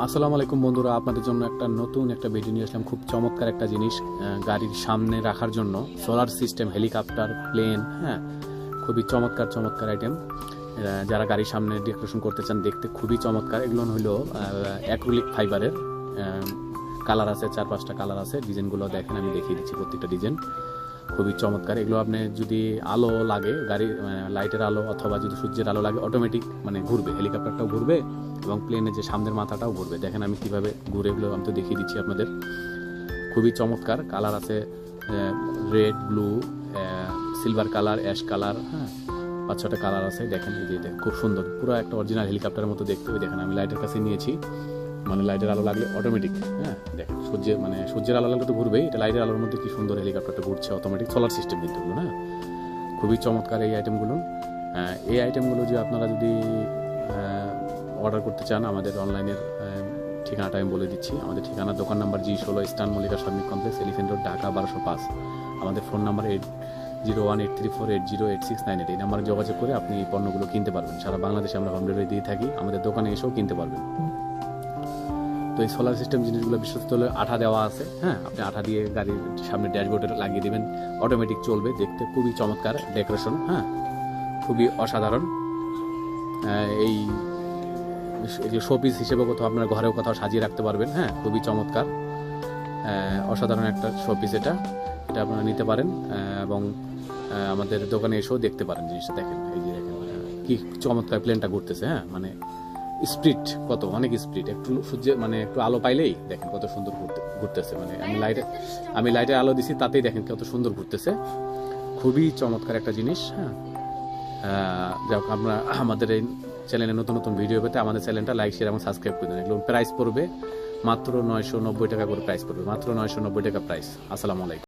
আসসালামু আলাইকুম বন্ধুরা, আপনাদের জন্য একটা নতুন একটা ভিডিও নিয়ে আসলাম। খুব চমৎকার একটা জিনিস গাড়ির সামনে রাখার জন্য। সোলার সিস্টেম হেলিকপ্টার প্লেন হ্যাঁ খুবই চমৎকার চমৎকার আইটেম যারা গাড়ির সামনে ডেকোরেশন করতে চান, দেখতে খুবই চমৎকার। এগুলো হলো অ্যাক্রিলিক ফাইবারের কালার আছে, চার পাঁচটা কালার আছে। ডিজাইনগুলো দেখেন, আমি দেখিয়ে দিচ্ছি প্রত্যেকটা ডিজাইন খুবই চমৎকার। এগুলো আপনি যদি আলো লাগে, গাড়ি লাইটের আলো অথবা যদি সূর্যের আলো লাগে অটোমেটিক মানে ঘুরবে, হেলিকপ্টারটাও ঘুরবে এবং প্লেনের যে সামনের মাথাটাও ঘুরবে। দেখেন আমি কীভাবে ঘুরে এগুলো আমি তো দেখিয়ে দিচ্ছি আপনাদের। খুবই চমৎকার। কালার আছে red blue silver colour ash colour হ্যাঁ পাঁচ ছটা কালার আছে। দেখেন এই যে খুব সুন্দর। পুরো একটা অরিজিনাল হেলিকপ্টারের মতো দেখতে ওই দেখেন আমি লাইটের কাছে নিয়েছি। মানে লাইটের আলো লাগলে অটোমেটিক হ্যাঁ দেখেন সূর্যের মানে সূর্যের আলো লাগলে তো ঘুরবেই। এটা লাইটের আলোর মধ্যে কি সুন্দর হেলিকপ্টারটা ঘুরছে অটোমেটিক সোলার সিস্টেম কিন্তু না? খুবই চমৎকার এই আইটেমগুলো এই আইটেমগুলো যে আপনারা যদি অর্ডার করতে চান, আমাদের অনলাইনের ঠিকানাটা আমি বলে দিচ্ছি। আমাদের ঠিকানা, দোকান নাম্বার জি ষোলো স্টান মল্লিকা শ্রমিক কমপ্লেক্স এলিফেন্ট রোড ঢাকা বারোশো পাঁচ। আমাদের phone number eight zero one eight three four eight zero eight six nine eight এই নাম্বারে যোগাযোগ করে আপনি এই পণ্যগুলো কিনতে পারবেন। সারা বাংলাদেশে আমরা হোম ডেলিভারি দিয়ে থাকি। আমাদের দোকানে এসেও কিনতে পারবেন। তো এই সোলার সিস্টেম জিনিসগুলো বিশ্বস্ত হলে আঠা দেওয়া আছে। হ্যাঁ আপনি আঠা দিয়ে গাড়ির সামনে ড্যাশবোর্ডে লাগিয়ে দেবেন অটোমেটিক চলবে, দেখতে খুবই চমৎকার ডেকোরেশন হ্যাঁ খুবই অসাধারণ। এই শোপিস হিসেবে কোথাও আপনার ঘরেও কোথাও সাজিয়ে রাখতে পারবেন হ্যাঁ খুবই চমৎকার। অসাধারণ একটা শোপিস এটা এটা আপনারা নিতে পারেন এবং আমাদের দোকানে এসেও দেখতে পারেন জিনিসটা, দেখেন, এই যে দেখেন কি চমৎকার প্লেনটা ঘুরতেছে হ্যাঁ মানে স্পিড কত? অনেক স্পিড একটু সূর্যে মানে একটু আলো পাইলেই দেখেন কত সুন্দর ঘুরতে ঘুরতেছে। মানে আমি লাইটে আমি লাইটে আলো দিছি, তাতেই দেখেন কত সুন্দর ঘুরতেছে। খুবই চমৎকার একটা জিনিস হ্যাঁ। হোক, আমরা আমাদের এই চ্যানেলে নতুন নতুন ভিডিও পেতে আমাদের চ্যানেলটা লাইক শেয়ার এবং সাবস্ক্রাইব করে দেন এগুলো প্রাইস পড়বে মাত্র নয়শো নব্বই টাকা করে প্রাইস পড়বে। মাত্র নয়শো নব্বই টাকা প্রাইস আসসালামু আলাইকুম।